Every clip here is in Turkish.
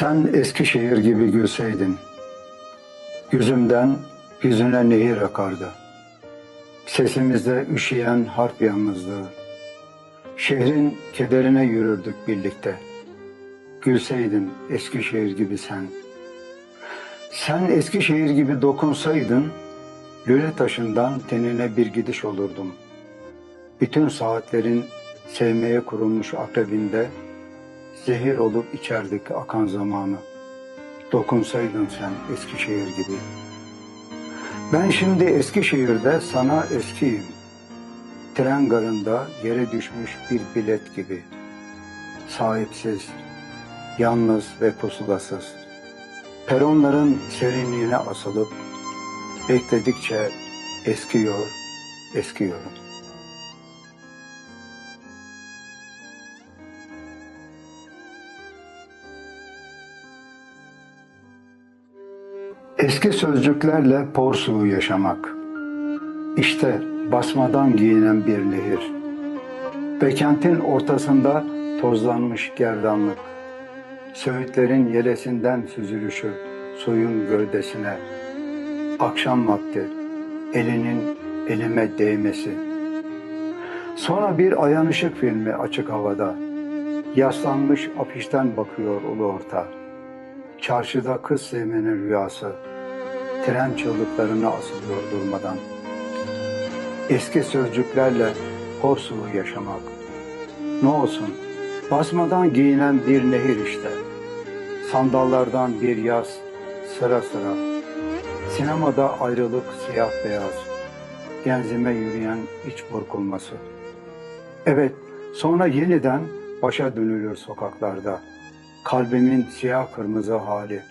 Sen Eskişehir gibi gülseydin, yüzümden yüzüne nehir akardı. Sesimizde üşüyen harp yalnızlığı, şehrin kederine yürürdük birlikte. Gülseydin Eskişehir gibi sen. Sen Eskişehir gibi dokunsaydın, lüle taşından tenine bir gidiş olurdum. Bütün saatlerin sevmeye kurulmuş akrebinde, Zehir olup içerdik akan zamanı. Dokunsaydın sen Eskişehir gibi. Ben şimdi Eskişehir'de sana eskiyim. Tren garında yere düşmüş bir bilet gibi. Sahipsiz, yalnız ve pusulasız. Peronların serinliğine asılıp bekledikçe eskiyor, eskiyorum. Eski sözcüklerle porsuğu yaşamak. İşte basmadan giyinen bir nehir. Ve kentin ortasında tozlanmış gerdanlık. Söğütlerin yelesinden süzülüşü suyun gövdesine. Akşam vakti elinin elime değmesi. Sonra bir ayan ışık filmi açık havada. Yaslanmış afişten bakıyor ulu orta. Çarşıda kız sevmenin rüyası. Tren çığlıklarına asılıyor durmadan. Eski sözcüklerle Korsu'yu yaşamak. Ne olsun, basmadan giyinen bir nehir işte. Sandallardan bir yaz, sıra sıra. Sinemada ayrılık siyah beyaz. Genzime yürüyen iç burkulması. Evet, sonra yeniden başa dönülür sokaklarda. Kalbimin siyah kırmızı hali.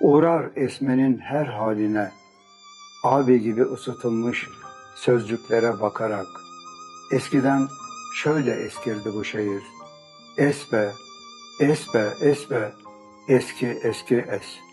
Uğrar esmenin her haline. Abi gibi ısıtılmış sözcüklere bakarak. Eskiden şöyle eskirdi bu şehir. Es be, es be, es be, eski eski es.